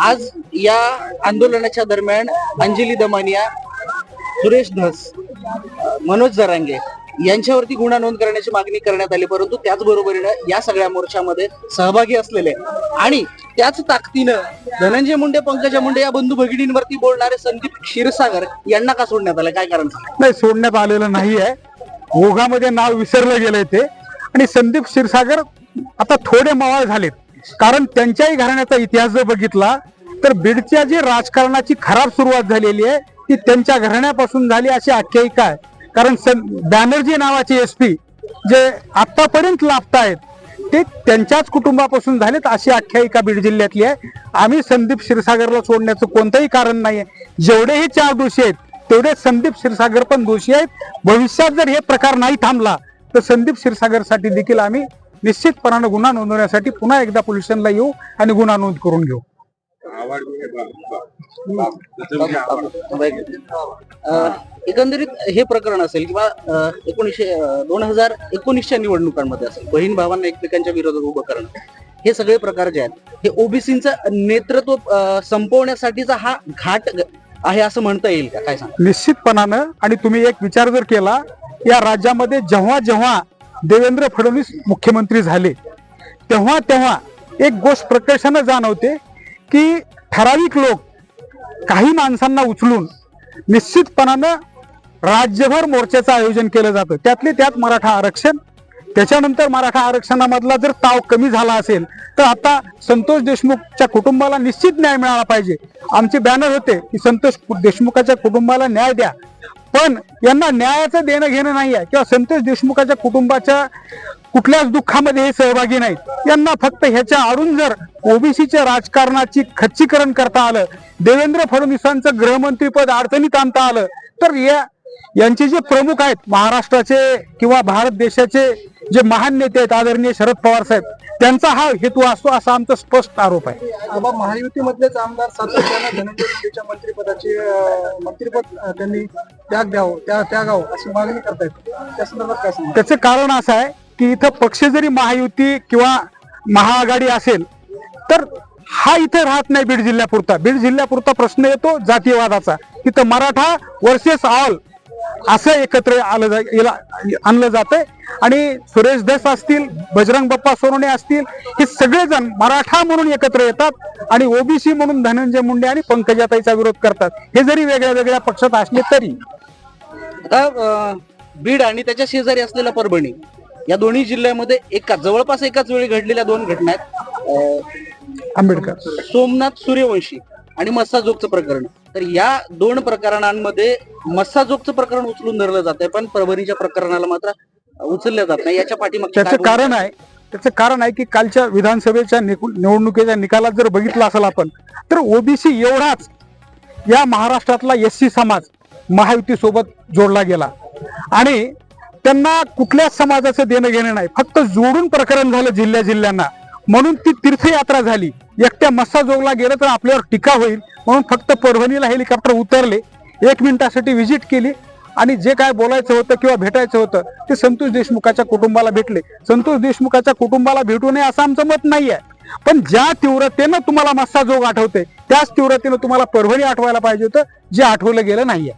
आज या आंदोलनाच्या दरम्यान अंजली दमानिया सुरेश धस मनोज जरांगे यांच्यावरती गुन्हा नोंद करण्याची मागणी करण्यात आली परंतु त्याचबरोबरीनं या सगळ्या मोर्चामध्ये सहभागी असलेले आणि त्याच ताकदीनं धनंजय मुंडे पंकजा मुंडे या बंधू भगिनींवरती बोलणारे संदीप क्षीरसागर यांना का सोडण्यात आलं? काय कारण नाही सोडण्यात आलेलं नाहीये ओघामध्ये नाव विसरलं गेलंय ते. आणि संदीप क्षीरसागर आता थोडे मवाळ झालेत. कारण त्यांच्याही घराण्याचा इतिहास जर बघितला तर बीडच्या जी राजकारणाची खराब सुरुवात झालेली आहे ती त्यांच्या घराण्यापासून झाली अशी आख्यायिका आहे. कारण बॅनर्जी नावाचे एस पी जे आतापर्यंत लाभतायत ते त्यांच्याच कुटुंबापासून झालेत अशी आख्यायिका बीड जिल्ह्यातली आहे. आम्ही संदीप क्षीरसागरला सोडण्याचं कोणतंही कारण नाहीये. जेवढेही चार दोषी आहेत तेवढे संदीप क्षीरसागर पण दोषी आहेत. भविष्यात जर हे प्रकार नाही थांबला तर संदीप क्षीरसागरसाठी देखील आम्ही निश्चितपणानं गुन्हा नोंदवण्यासाठी पुन्हा एकदा पोलीस स्टेशनला येऊ आणि गुन्हा नोंद करून घेऊ. एकंदरीत हे प्रकरण असेल किंवा एकोणीसशे दोन हजार एकोणीसच्या निवडणुकांमध्ये असेल बहीण भावांना एकमेकांच्या विरोधात उभं करणं हे सगळे प्रकार जे आहेत हे ओबीसीचं नेतृत्व संपवण्यासाठीचा हा घाट आहे असं म्हणता येईल का? काय सांग निश्चितपणानं आणि तुम्ही एक विचार जर केला या राज्यामध्ये जेव्हा जेव्हा देवेंद्र फडणवीस मुख्यमंत्री झाले. तेव्हा तेव्हा एक गोष्ट प्रकर्षानं जाणवते की ठराविक लोक काही माणसांना उचलून निश्चितपणानं राज्यभर मोर्चाचं आयोजन केलं जातं. त्यातले त्यात मराठा आरक्षण त्याच्यानंतर मराठा आरक्षणामधला जर ताव कमी झाला असेल तर आता संतोष देशमुखच्या कुटुंबाला निश्चित न्याय मिळाला पाहिजे. आमचे बॅनर होते की संतोष देशमुखाच्या कुटुंबाला न्याय द्या. पण यांना न्यायाचं देणं घेणं नाही आहे किंवा संतोष देशमुखाच्या कुटुंबाच्या कुठल्याच दुःखामध्ये हे सहभागी नाहीत. यांना फक्त ह्याच्या आडून जर ओबीसीच्या राजकारणाची खच्चीकरण करता आलं देवेंद्र फडणवीसांचं गृहमंत्रीपद अडचणीत आणता आलं तर या यांचे जे प्रमुख आहेत महाराष्ट्राचे किंवा भारत देशाचे जे महान नेते आहेत आदरणीय शरद पवार साहेब त्यांचा हा हेतू असतो असा आमचा स्पष्ट आरोप आहे. बाबा महायुतीमधलेच आमदार सातत्यानं धनंजय मुंडेच्या मंत्रिपदाचे मंत्रिपद त्यांनी त्याग द्यावं त्या त्यागावं अशी मागणी करतायत. त्या संदर्भात काय त्याचं कारण असं आहे की इथं पक्ष जरी महायुती किंवा महाआघाडी असेल तर हा इथे राहत नाही बीड जिल्ह्यापुरता. बीड जिल्ह्यापुरता प्रश्न येतो जातीयवादाचा. इथं मराठा वर्सेस ऑल असं एकत्र आलं आणलं जातंय. आणि सुरेश धस असतील बजरंग बाप्पा सोनवणे असतील हे सगळेजण मराठा म्हणून एकत्र येतात आणि ओबीसी म्हणून धनंजय मुंडे आणि पंकजाताईचा विरोध करतात. हे जरी वेगळ्या वेगळ्या पक्षात असले तरी. आता बीड आणि त्याच्या शेजारी असलेला परभणी या दोन्ही जिल्ह्यामध्ये एका जवळपास एकाच वेळी घडलेल्या दोन घटना आहेत. आंबेडकर. सोमनाथ सूर्यवंशी आणि मस्साजोगचं प्रकरण. तर या दोन प्रकरणांमध्ये मस्साजोगचं प्रकरण उचलून धरलं जात आहे पण परभणीच्या प्रकरणाला मात्र उचललं जात नाही. याच्या पाठीमागचं त्याचं कारण आहे त्याचं कारण आहे की कालच्या विधानसभेच्या निवडणुकीच्या निकालात जर बघितलं असेल आपण तर ओबीसी एवढाच या महाराष्ट्रातला एस सी समाज महायुती सोबत जोडला गेला. आणि त्यांना कुठल्याच समाजाचं देणं घेणं नाही. फक्त जोडून प्रकरण झालं जिल्ह्या जिल्ह्यांना म्हणून ती तीर्थयात्रा झाली. एकट्या मस्साजोगला गेलं तर आपल्यावर टीका होईल. म्हणून फक्त परभणीला हेलिकॉप्टर उतरले. एक मिनिटासाठी व्हिजिट केली. आणि जे काय बोलायचं होतं किंवा भेटायचं होतं ते संतोष देशमुखाच्या कुटुंबाला भेटले. संतोष देशमुखाच्या कुटुंबाला भेटू नये असं आमचं मत नाही आहे पण ज्या तीव्रतेनं तुम्हाला मस्सा जोग आठवते त्याच तीव्रतेनं तुम्हाला परभणी आठवायला पाहिजे होतं जे आठवलं गेलं नाहीये.